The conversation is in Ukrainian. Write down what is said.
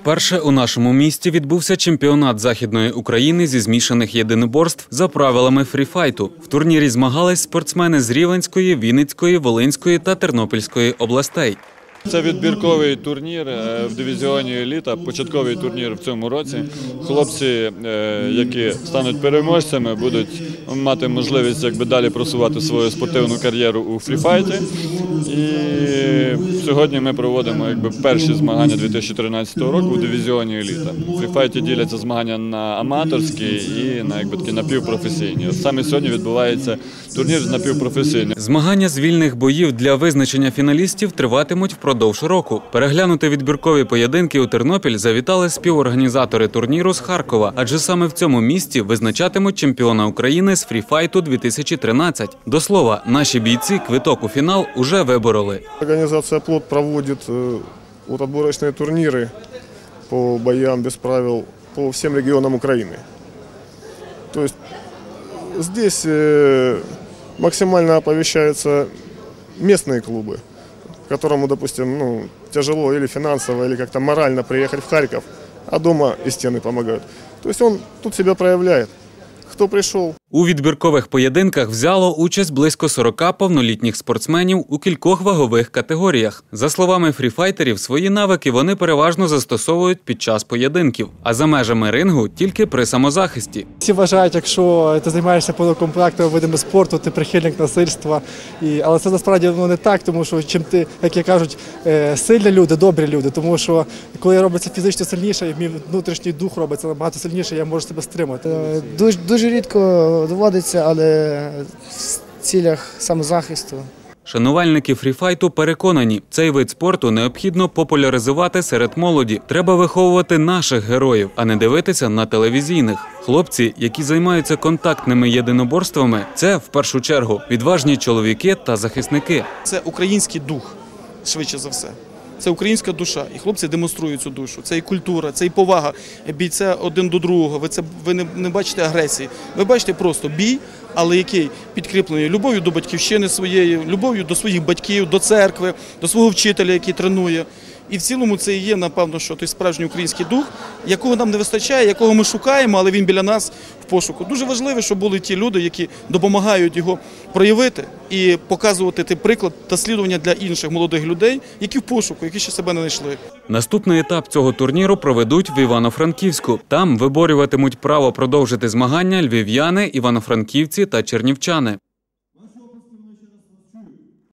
Вперше у нашому місті відбувся чемпіонат Західної України зі змішаних єдиноборств за правилами фріфайту. В турнірі змагались спортсмени з Рівенської, Вінницької, Волинської та Тернопільської областей. Це відбірковий турнір е, в дивізіоні еліта, початковий турнір в цьому році. Хлопці, е, які стануть переможцями, будуть мати можливість якби далі просувати свою спортивну кар'єру у фріфайті. І сьогодні ми проводимо якби перші змагання 2013 року в дивізіоні еліта. У фріфайті діляться змагання на аматорські і на якби такі напівпрофесійні. От саме сьогодні відбувається турнір напівпрофесійний. Змагання з вільних боїв для визначення фіналістів триватимуть впродовж року. Переглянути відбіркові поєдинки у Тернопіль завітали співорганізатори турніру з Харкова, адже саме в цьому місті визначатимуть чемпіона України з фріфайту 2013. До слова, наші бійці квиток у фінал уже вибороли. Организация «Плод» проводит э, вот отборочные турниры по боям без правил по всем регионам Украины. То есть здесь э, максимально оповещаются местные клубы, которому, допустим, ну, тяжело или финансово, или как-то морально приехать в Харьков, а дома и стены помогают. То есть он тут себя проявляет. Кто пришел, У відбіркових поєдинках взяло участь близько 40 повнолітніх спортсменів у кількох вагових категоріях. За словами фріфайтерів, свої навики вони переважно застосовують під час поєдинків, а за межами рингу тільки при самозахисті. Всі вважають, якщо ти займаєшся повнокомплектовими видами спорту, ти прихильник насильства. І, але це насправді воно не так, тому що чим ти, як я кажуть, е, сильні люди, добрі люди. Тому що коли я робиться фізично сильніше, і мій внутрішній дух робиться набагато сильніше, я можу себе стримати. Е, Дуже, дуже рідко доводиться, але в цілях самозахисту. Шанувальники фріфайту переконані, цей вид спорту необхідно популяризувати серед молоді. Треба виховувати наших героїв, а не дивитися на телевізійних. Хлопці, які займаються контактними єдиноборствами, це в першу чергу відважні чоловіки та захисники. Це український дух, швидше за все. Це українська душа, і хлопці демонструють цю душу. Це і культура, це і повага бійця один до другого. Ви це ви не, не бачите агресії. Ви бачите просто бій, але який підкріплений любов'ю до батьківщини своєї, любов'ю до своїх батьків, до церкви, до свого вчителя, який тренує. І в цілому це і є, напевно, що той справжній український дух, якого нам не вистачає, якого ми шукаємо, але він біля нас в пошуку. Дуже важливо, щоб були ті люди, які допомагають його проявити і показувати той приклад та слідування для інших молодих людей, які в пошуку, які ще себе не знайшли. Наступний етап цього турніру проведуть в Івано-Франківську. Там виборюватимуть право продовжити змагання львів'яни, івано-франківці та чернівчани.